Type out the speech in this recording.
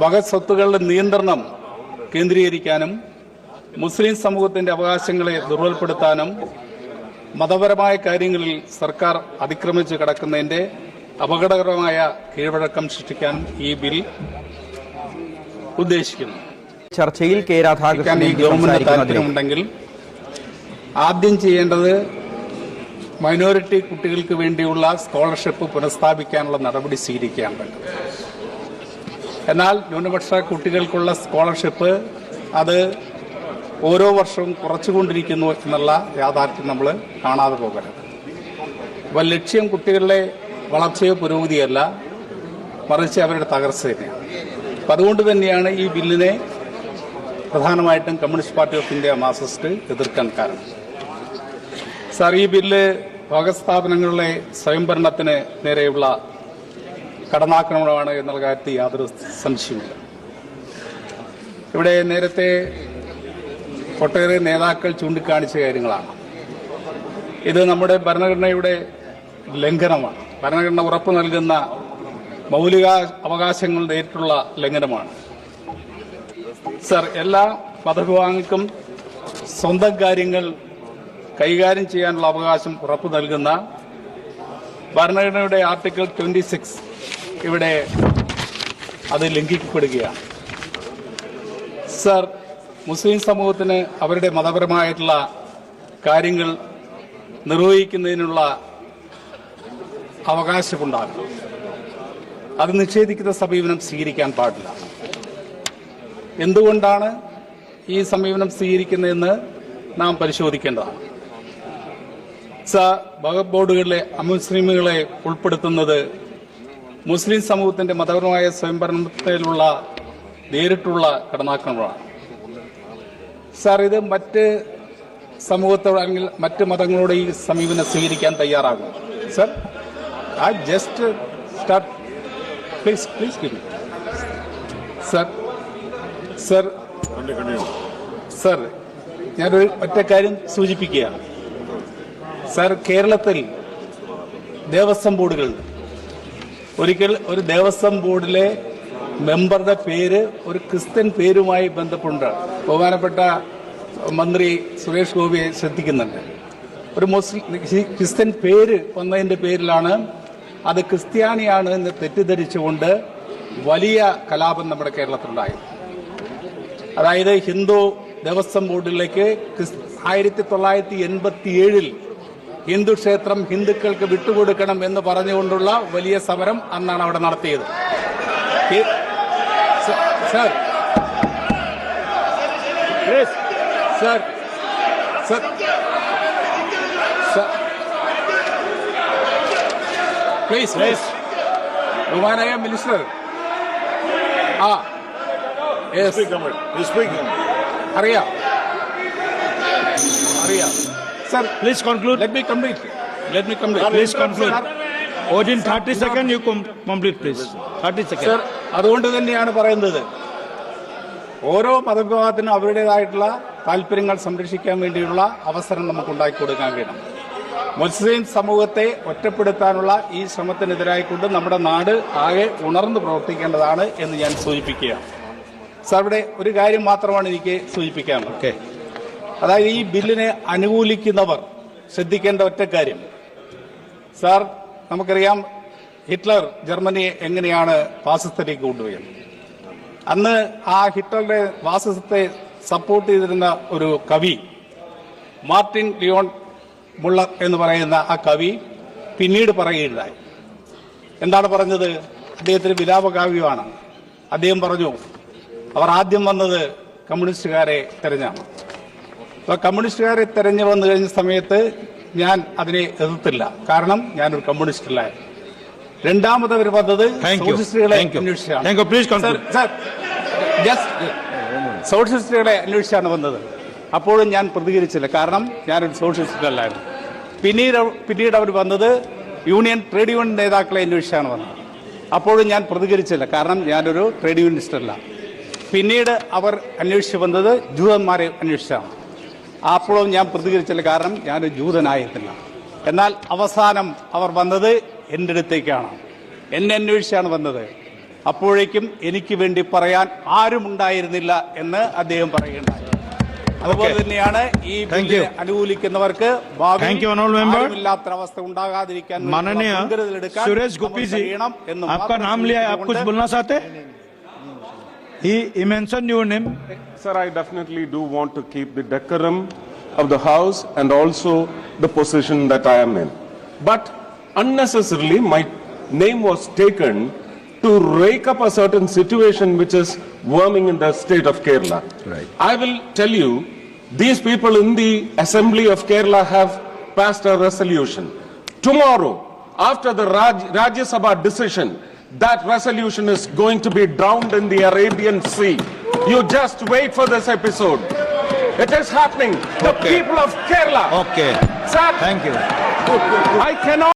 വകസ്വത്തുക്കളുടെ നിയന്ത്രണം കേന്ദ്രീകരിക്കാനും മുസ്ലിം സമൂഹത്തിന്റെ അവകാശങ്ങളെ ദുർബലപ്പെടുത്താനും മതപരമായ കാര്യങ്ങളിൽ സർക്കാർ അതിക്രമിച്ചു കിടക്കുന്നതിന്റെ അപകടകരമായ കീഴ്വഴക്കം സൃഷ്ടിക്കാൻ ഈ ബിൽ ഉദ്ദേശിക്കുന്നു. ചർച്ചയിൽ കെ ഈ രാധാകൃഷ്ണൻ എം ഗവൺമെന്റ് താല്പര്യമുണ്ടെങ്കിൽ ആദ്യം ചെയ്യേണ്ടത് മൈനോറിറ്റി കുട്ടികൾക്ക് വേണ്ടിയുള്ള സ്കോളർഷിപ്പ് പുനഃസ്ഥാപിക്കാനുള്ള നടപടി സ്വീകരിക്കാൻ വേണ്ടത് എന്നാൽ ന്യൂനപക്ഷ കുട്ടികൾക്കുള്ള സ്കോളർഷിപ്പ് അത് ഓരോ വർഷവും കുറച്ചുകൊണ്ടിരിക്കുന്നു എന്നുള്ള യാഥാർത്ഥ്യം നമ്മൾ കാണാതെ പോകരുത്. അപ്പോൾ ലക്ഷ്യം കുട്ടികളുടെ വളർച്ചയോ പുരോഗതിയല്ല മറിച്ച് അവരുടെ തകർച്ച തന്നെയാണ്. അപ്പം അതുകൊണ്ട് തന്നെയാണ് ഈ ബില്ലിനെ പ്രധാനമായിട്ടും communist party of India Marxist എതിർക്കാൻ കാരണം. സാർ ഈ ബില്ല് ഭോഗസ്ഥാപനങ്ങളിലെ സ്വയംഭരണത്തിന് നേരെയുള്ള കടന്നാക്രമണമാണ് എന്നുള്ള കാര്യത്തിൽ യാതൊരു സംശയമില്ല ഇവിടെ നേരത്തെ ഒട്ടേറെ നേതാക്കൾ ചൂണ്ടിക്കാണിച്ച കാര്യങ്ങളാണ്. ഇത് നമ്മുടെ ഭരണഘടനയുടെ ലംഘനമാണ്. ഭരണഘടന ഉറപ്പ് നൽകുന്ന മൗലിക അവകാശങ്ങൾ നേരിട്ടുള്ള ലംഘനമാണ്. സർ എല്ലാ മതവിഭാഗങ്ങൾക്കും സ്വന്തം കാര്യങ്ങൾ കൈകാര്യം ചെയ്യാനുള്ള അവകാശം ഉറപ്പു നൽകുന്ന ഭരണഘടനയുടെ ആർട്ടിക്കിൾ ട്വന്റി സിക്സ് ഇവിടെ അത് ലംഘിക്കപ്പെടുകയാണ് സർ മുസ്ലിം സമൂഹത്തിന് അവരുടെ മതപരമായിട്ടുള്ള കാര്യങ്ങൾ നിർവഹിക്കുന്നതിനുള്ള അവകാശമുണ്ടാകും അത് നിഷേധിക്കുന്ന സമീപനം സ്വീകരിക്കാൻ പാടില്ല. എന്തുകൊണ്ടാണ് ഈ സമീപനം സ്വീകരിക്കുന്നതെന്ന് നാം പരിശോധിക്കേണ്ടതാണ്. സ വഖഫ് ബോർഡുകളിലെ അമുസ്ലിമുകളെ ഉൾപ്പെടുത്തുന്നത് മുസ്ലിം സമൂഹത്തിന്റെ മതപരമായ സ്വയംഭരണത്തിലുള്ള നേരിട്ടുള്ള കടന്നാക്രമണമാണ് സാർ ഇത് മറ്റ് സമൂഹത്തോട് അല്ലെങ്കിൽ മറ്റ് മതങ്ങളോട് ഈ സമീപനം സ്വീകരിക്കാൻ തയ്യാറാകും. Sir I just start please please give sir sir sir ഞാനൊരു ഒറ്റ കാര്യം സൂചിപ്പിക്കുകയാണ്. സർ കേരളത്തിൽ ദേവസ്വം ബോർഡുകളുണ്ട്. ഒരിക്കൽ ഒരു ദേവസ്വം ബോർഡിലെ മെമ്പറുടെ പേര് ഒരു ക്രിസ്ത്യൻ പേരുമായി ബന്ധപ്പെട്ട് ബഹുമാനപ്പെട്ട മന്ത്രി സുരേഷ് ഗോപിയെ ശ്രദ്ധിക്കുന്നുണ്ട്. ഒരു മുസ്ലിം ക്രിസ്ത്യൻ പേര് വന്നതിന്റെ പേരിലാണ് അത് ക്രിസ്ത്യാനിയാണ് എന്ന് തെറ്റിദ്ധരിച്ചുകൊണ്ട് വലിയ കലാപം നമ്മുടെ കേരളത്തിലുണ്ടായി അതായത് ഹിന്ദു ദേവസ്വം ബോർഡിലേക്ക് ആയിരത്തി തൊള്ളായിരത്തി എൺപത്തി ഏഴിൽ ഹിന്ദു ക്ഷേത്രം ഹിന്ദുക്കൾക്ക് വിട്ടുകൊടുക്കണം എന്ന് പറഞ്ഞുകൊണ്ടുള്ള വലിയ സമരം അന്നാണ് അവിടെ നടത്തിയത്. Sir. Sir. Sir sir please please ബഹുമാനായ മിനിസ്റ്റർ. ആ. അറിയാം. അറിയാം. Sir Please conclude. Let me complete let me complete Please conclude. Within 30 seconds, you com- complete, please. 30 sir Sir, അതുകൊണ്ട് തന്നെയാണ് പറയുന്നത്. ഓരോ മതവിഭാഗത്തിനും അവരുടേതായിട്ടുള്ള താല്പര്യങ്ങൾ സംരക്ഷിക്കാൻ വേണ്ടിയുള്ള അവസരം നമുക്ക് ഉണ്ടാക്കി കൊടുക്കാൻ വേണം മുസ്ലിം സമൂഹത്തെ ഒറ്റപ്പെടുത്താനുള്ള ഈ ശ്രമത്തിനെതിരായിക്കൊണ്ട് നമ്മുടെ നാട് ആകെ ഉണർന്നു പ്രവർത്തിക്കേണ്ടതാണ് എന്ന് ഞാൻ സൂചിപ്പിക്കുകയാണ്. സാർ ഇവിടെ ഒരു കാര്യം മാത്രമാണ് എനിക്ക് സൂചിപ്പിക്കാനുള്ളത്. അതായത് ഈ ബില്ലിനെ അനുകൂലിക്കുന്നവർ ശ്രദ്ധിക്കേണ്ട ഒറ്റ കാര്യം. സാർ നമുക്കറിയാം ഹിറ്റ്ലർ ജർമ്മനിയെ എങ്ങനെയാണ് ഫാസിസത്തിലേക്ക് കൊണ്ടുപോയത്. അന്ന് ആ ഹിറ്റ്ലറുടെ ഫാസിസത്തെ സപ്പോർട്ട് ചെയ്തിരുന്ന ഒരു കവി മാർട്ടിൻ ലിയോൺ മുള്ളർ എന്ന് പറയുന്ന ആ കവി പിന്നീട് പറയുകയുണ്ടായി. എന്താണ് പറഞ്ഞത്? അദ്ദേഹത്തിന് വിലാപകാവ്യമാണ്. അദ്ദേഹം പറഞ്ഞു അവർ ആദ്യം വന്നത് കമ്മ്യൂണിസ്റ്റുകാരെ തെരഞ്ഞാണ്. അപ്പൊ കമ്മ്യൂണിസ്റ്റുകാരെ തെരഞ്ഞു വന്നു കഴിഞ്ഞ സമയത്ത് ഞാൻ അതിനെ എതിർത്തില്ല. കാരണം ഞാനൊരു കമ്മ്യൂണിസ്റ്റ് അല്ലായിരുന്നു രണ്ടാമത് അവർ വന്നത്. സോഷ്യലിസ്റ്റുകളെ അന്വേഷിച്ചാണ്. സോഷ്യലിസ്റ്റുകളെ വന്നത്. അപ്പോഴും ഞാൻ പ്രതികരിച്ചില്ല. കാരണം ഞാനൊരു സോഷ്യലിസ്റ്റ് അല്ലായിരുന്നു പിന്നീട് പിന്നീട് അവർ വന്നത് യൂണിയൻ ട്രേഡ് യൂണിയൻ നേതാക്കളെ അന്വേഷിച്ചാണ് വന്നത്. അപ്പോഴും ഞാൻ പ്രതികരിച്ചില്ല. കാരണം ഞാനൊരു ട്രേഡ് യൂണിയനിസ്റ്റ് അല്ല. പിന്നീട് അവർ അന്വേഷിച്ച് വന്നത് ജൂതന്മാരെ അന്വേഷിച്ചാണ്. അപ്പോഴും ഞാൻ പ്രതികരിച്ചില്ല കാരണം ഞാൻ ജൂതനായിരുന്നില്ല. എന്നാൽ അവസാനം അവർ വന്നത് എന്റെ അടുത്തേക്കാണ്. എന്നെ അന്വേഷിച്ചാണ് വന്നത്. അപ്പോഴേക്കും എനിക്ക് വേണ്ടി പറയാൻ ആരും ഉണ്ടായിരുന്നില്ല എന്ന് അദ്ദേഹം പറയുകയുണ്ടായി. അതുപോലെ തന്നെയാണ് ഈ അനുകൂലിക്കുന്നവർക്ക് അവസ്ഥ ഉണ്ടാകാതിരിക്കാൻ സുരേഷ് ഗോപി ചെയ്യണം എന്ന് he he mentioned your name Sir, I definitely do want to keep the decorum of the House and also the position that I am in. But unnecessarily, my name was taken to rake up a certain situation which is worming in the state of Kerala. Right. I will tell you, these people in the Assembly of Kerala have passed a resolution. Tomorrow, after the Raj, Rajya Sabha decision, that resolution is going to be drowned in the Arabian Sea. You just wait for this episode. It is happening. The Okay. people of Kerala. okay Sir, thank you I cannot.